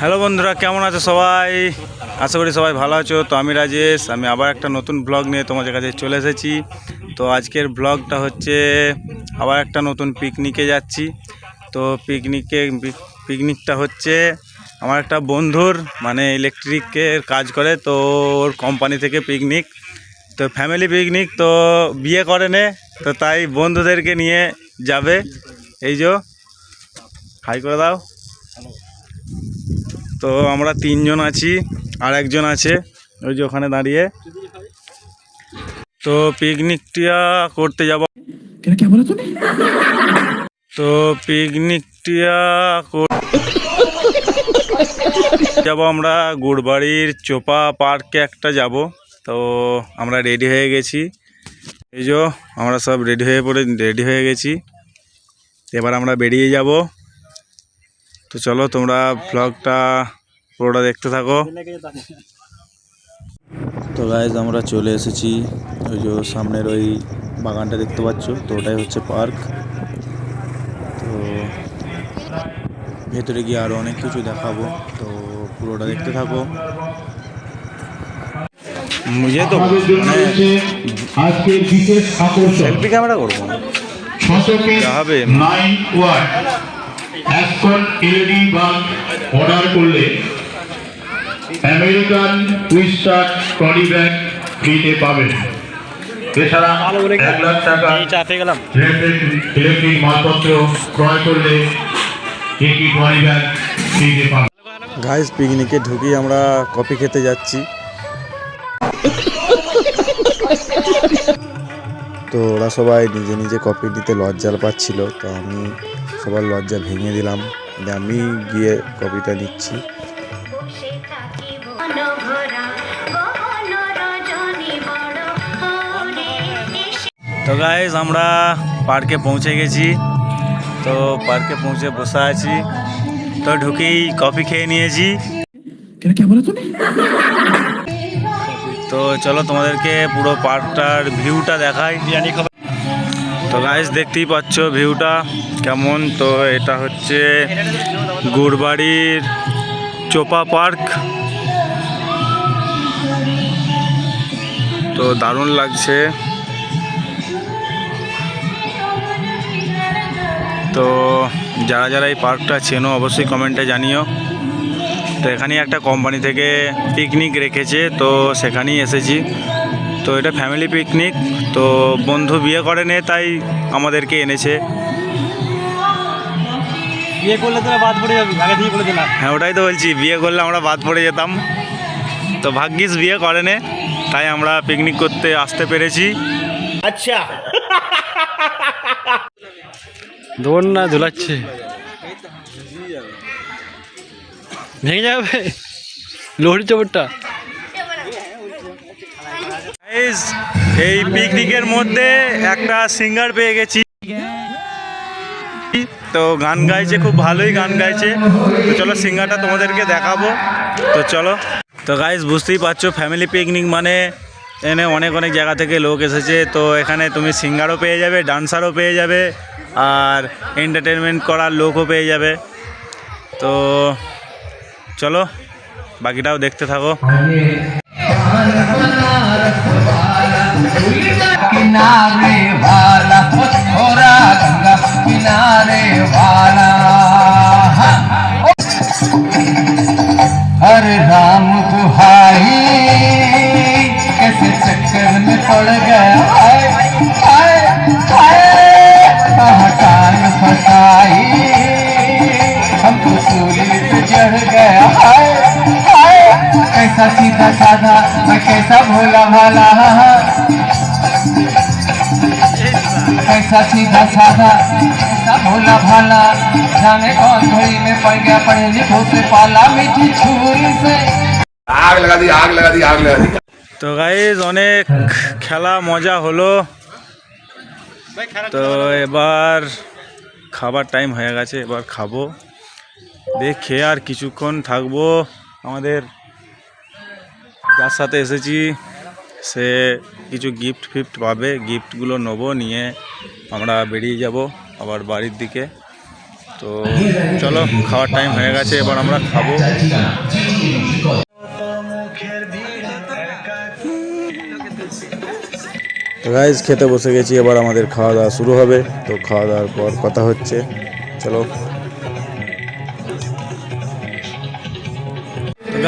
Hello বন্ধুরা, কেমন আছো সবাই? আশা করি সবাই ভালো আছো। তো আমি রাজেশ, আমি আবার একটা নতুন ব্লগ নিয়ে তোমাদের কাছে চলে এসেছি। তো আজকের ব্লগটা হচ্ছে, আবার একটা নতুন পিকনিকে যাচ্ছি। তো পিকনিকে পিকনিকটা হচ্ছে আমার একটা বন্ধুর মানে ইলেকট্রিকের কাজ করে, তো ওর কোম্পানি থেকে পিকনিক তো ফ্যামিলি পিকনিক তো বিয়ে করে নে। তো তাই বন্ধুদেরকে নিয়ে যাবে। এই যে হাই করে দাও। তো আমরা তিনজন আছি আর একজন আছে ওই যে ওখানে দাঁড়িয়ে। তো পিকনিকটা করতে যাব। তো পিকনিকটা যাব আমরা গুড়বাড়ির চোপা পার্কে একটা যাব। তো আমরা রেডি হয়ে গেছি। এই যে আমরা সব রেডি হয়ে পড়ে রেডি হয়ে গেছি। এবার আমরা বেরিয়ে যাব। তো চলো তোমরা ব্লগটা পুরোটা দেখতে থাকো। তো গাইজ আমরা চলে এসেছি ওই যে সামনের ওই বাগানটা দেখতে পাচ্ছ তো ওটাই হচ্ছে পার্ক তো ভেতরে গিয়ে আরও অনেক কিছু দেখাবো তো পুরোটা দেখতে থাকো। মুঝে তো আকর্ষণ। সেলফি ক্যামেরা করব। হবে। অ্যাসকন এলইডি বাল্ব অর্ডার করলে আমেরিকান উইস্টার ট্রলি ব্যাগ ফ্রিতে পাবেন। এছাড়া এক লাখ টাকা ইলেকট্রিক ইলেকট্রিক মালপত্র ক্রয় করলে একটি ট্রলি ব্যাগ ফ্রিতে পাবেন। গাইজ পিকনিকে ঢুকি আমরা কফি খেতে যাচ্ছি। তো ওরা সবাই নিজে নিজে কফি নিতে লজ্জা পাচ্ছিল তো আমি সবার লজ্জা ভেঙে দিলাম। আমি গিয়ে কপিটা নিচ্ছি তো গাইজ আমরা পার্কে পৌঁছে গেছি। তো পার্কে পৌঁছে বসে আছি। তো ঢুকেই কফি খেয়ে নিয়েছি। তো চলো তোমাদেরকে পুরো পার্কটার ভিউটা দেখাই। তো গাইজ দেখতেই পাচ্ছ ভিউটা কেমন? তো এটা হচ্ছে গুড়বাড়ির চোপা পার্ক। তো দারুণ লাগছে। তো যারা যারা এই পার্কটা চেনো, অবশ্যই কমেন্টে জানিও। তো এখানেই একটা কোম্পানি থেকে পিকনিক রেখেছে, তো সেখানেই এসেছি। তো এটা ফ্যামিলি পিকনিক তো বন্ধু বিয়ে করেনি তাই আমাদেরকে এনেছে। বিয়ে করলে তোরা বাদ পড়ে যাবি আগে থেকে বলে দিলাম। হ্যাঁ ওটাই তো বলছি বিয়ে করলে আমরা বাদ পড়ে যেতাম। তো ভাগ্যিস বিয়ে করে করেনে তাই আমরা পিকনিক করতে আসতে পেরেছি। আচ্ছা। দৌড় না ঝুলাচ্ছে ভেঙে যাবে। লোহড়ি চোপড়টা। এই পিকনিকের মধ্যে একটা সিঙ্গার পেয়ে গেছি। তো গান গাইছে, খুব ভালোই গান গাইছে। তো চলো সিঙ্গারটা তোমাদেরকে দেখাবো। তো চলো। তো গাইজ বুঝতেই পারছ ফ্যামিলি পিকনিক মানে এনে অনেক অনেক জায়গা থেকে লোক এসেছে। তো এখানে তুমি সিঙ্গারও পেয়ে যাবে ডান্সারও পেয়ে যাবে, আর এন্টারটেনমেন্ট করার লোকও পেয়ে যাবে। তো চলো, বাকিটাও দেখতে থাকো। किनारे वाला थोड़ा गंगा, किनारे वाला। हरे राम दुहाई, कैसे चक्कर में पड़ गया हाय कैसा सीधा साधा मैं कैसा भोला भाला कैसा सीधा साधा कैसा भोला भाला जाने कौन घड़ी में पड़ गया पढ़े लिखो से पाला मीठी छुरी से आग लगा दी आग लगा दी आग लगा दी তো গাইজ অনেক খেলা মজা হলো তো এবার খাবার টাইম হয়ে গেছে এবার খাবো দিয়ে খেয়ে আর কিছুক্ষণ থাকবো আমাদের যার সাথে এসেছি। সে কিছু গিফট ফিফট পাবে। গিফটগুলো নেব, নিয়ে আমরা বেরিয়ে যাব আবার বাড়ির দিকে। তো চলো, খাওয়ার টাইম হয়ে গেছে, এবার আমরা খাব। রাইস খেতে বসে গেছি, এবার আমাদের খাওয়া দাওয়া শুরু হবে। তো খাওয়া দাওয়ার পর কথা হচ্ছে। চলো।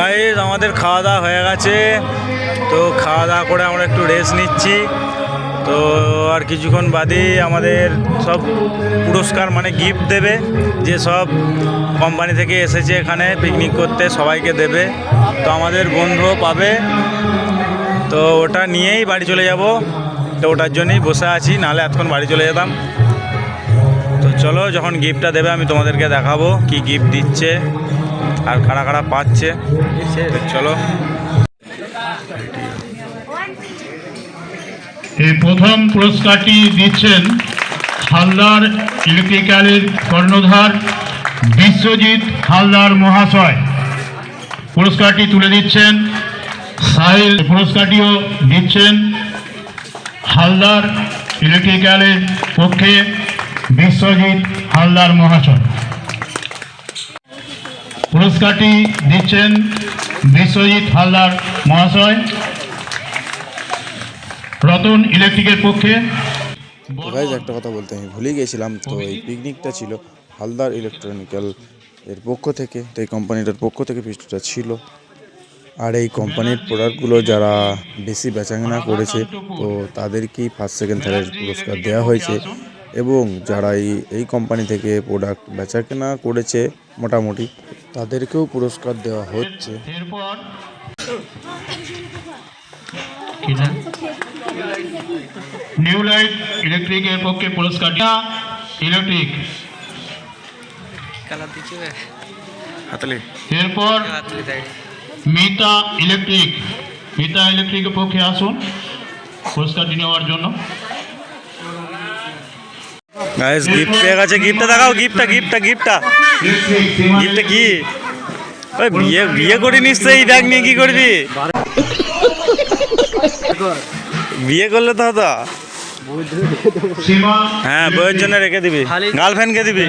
গাইজ আমাদের খাওয়া দাওয়া হয়ে গেছে। তো খাওয়া দাওয়া করে আমরা একটু রেস্ট নিচ্ছি। তো আর কিছুক্ষণ বাদেই আমাদের সব পুরস্কার মানে গিফট দেবে, যে সব কোম্পানি থেকে এসেছে এখানে পিকনিক করতে, সবাইকে দেবে। তো আমাদের বন্ধুও পাবে। তো ওটা নিয়েই বাড়ি চলে যাব। তো ওটার জন্যই বসে আছি, নাহলে এতক্ষণ বাড়ি চলে যেতাম। তো চলো, যখন গিফটটা দেবে, আমি তোমাদেরকে দেখাবো কি গিফট দিচ্ছে। আর কারা কারা পাচ্ছে। চলো। এই প্রথম পুরস্কারটি দিচ্ছেন হালদার ইলেকট্রিক্যালের কর্ণধার বিশ্বজিৎ হালদার মহাশয়। পুরস্কারটি তুলে দিচ্ছেন সাহিল। পুরস্কারটিও দিচ্ছেন হালদার ইলেকট্রিক্যালের পক্ষে বিশ্বজিৎ হালদার মহাশয়। পুরস্কারটি দিচ্ছেন বিশ্বজিৎ হালদার মহাশয়, রতন ইলেকট্রিকের পক্ষে। একটা কথা বলতে আমি ভুলে গিয়েছিলাম তো এই পিকনিকটা ছিল হালদার ইলেকট্রনিক্যাল এর পক্ষ থেকে, তো এই কোম্পানিটার পক্ষ থেকে ফিস্টটা ছিল। আর এই কোম্পানির প্রোডাক্টগুলো যারা বেশি বেচাকেনা করেছে, তো তাদেরকেই ফার্স্ট সেকেন্ড থার্ডের পুরস্কার দেওয়া হয়েছে। এবং যারা এই এই কোম্পানি থেকে প্রোডাক্ট বেচাকেনা করেছে, মোটামুটি তাদেরকেও পুরস্কার দেওয়া হচ্ছে। নিউ লাইট ইলেকট্রিকের পক্ষে পুরস্কারটা ইলেকট্রিক। এরপর মিতা ইলেকট্রিক। মিতা ইলেকট্রিকের পক্ষে আসুন পুরস্কারটি নেওয়ার জন্য। গিফট পেয়ে গেছে। গিফটটা দেখাও গিফটটা গিফটটা গিফটটা গিফটটা কি? ওই বিয়ে বিয়ে করে নিশ্চয়ই এই ব্যাগ নিয়ে কি করবি? বিয়ে করলে তো হতো। হ্যাঁ বইয়ের জন্য রেখে দিবি। গার্লফ্রেন্ডকে দিবি।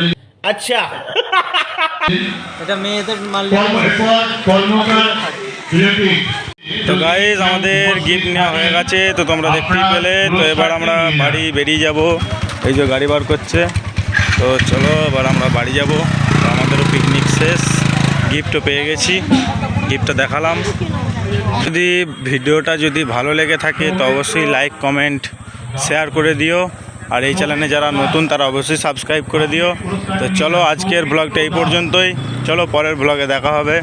এটা মেয়েদের ইলেকট্রিক তো গাইজ আমাদের গিফট নেওয়া হয়ে গেছে তো তোমরা দেখতেই পেলে। তো এবার আমরা বাড়ি বেরিয়ে যাব। এই যে গাড়ি বার করছে। তো চলো, এবার আমরা বাড়ি যাব। আমাদেরও পিকনিক শেষ। গিফটও পেয়ে গেছি। গিফটটা দেখালাম। যদি ভিডিওটা যদি ভালো লেগে থাকে, তো অবশ্যই লাইক কমেন্ট শেয়ার করে দিও। আর এই চ্যানেলে যারা নতুন, তারা অবশ্যই সাবস্ক্রাইব করে দিও। তো চলো, আজকের ব্লগটা এই পর্যন্তই। চলো, পরের ব্লগে দেখা হবে।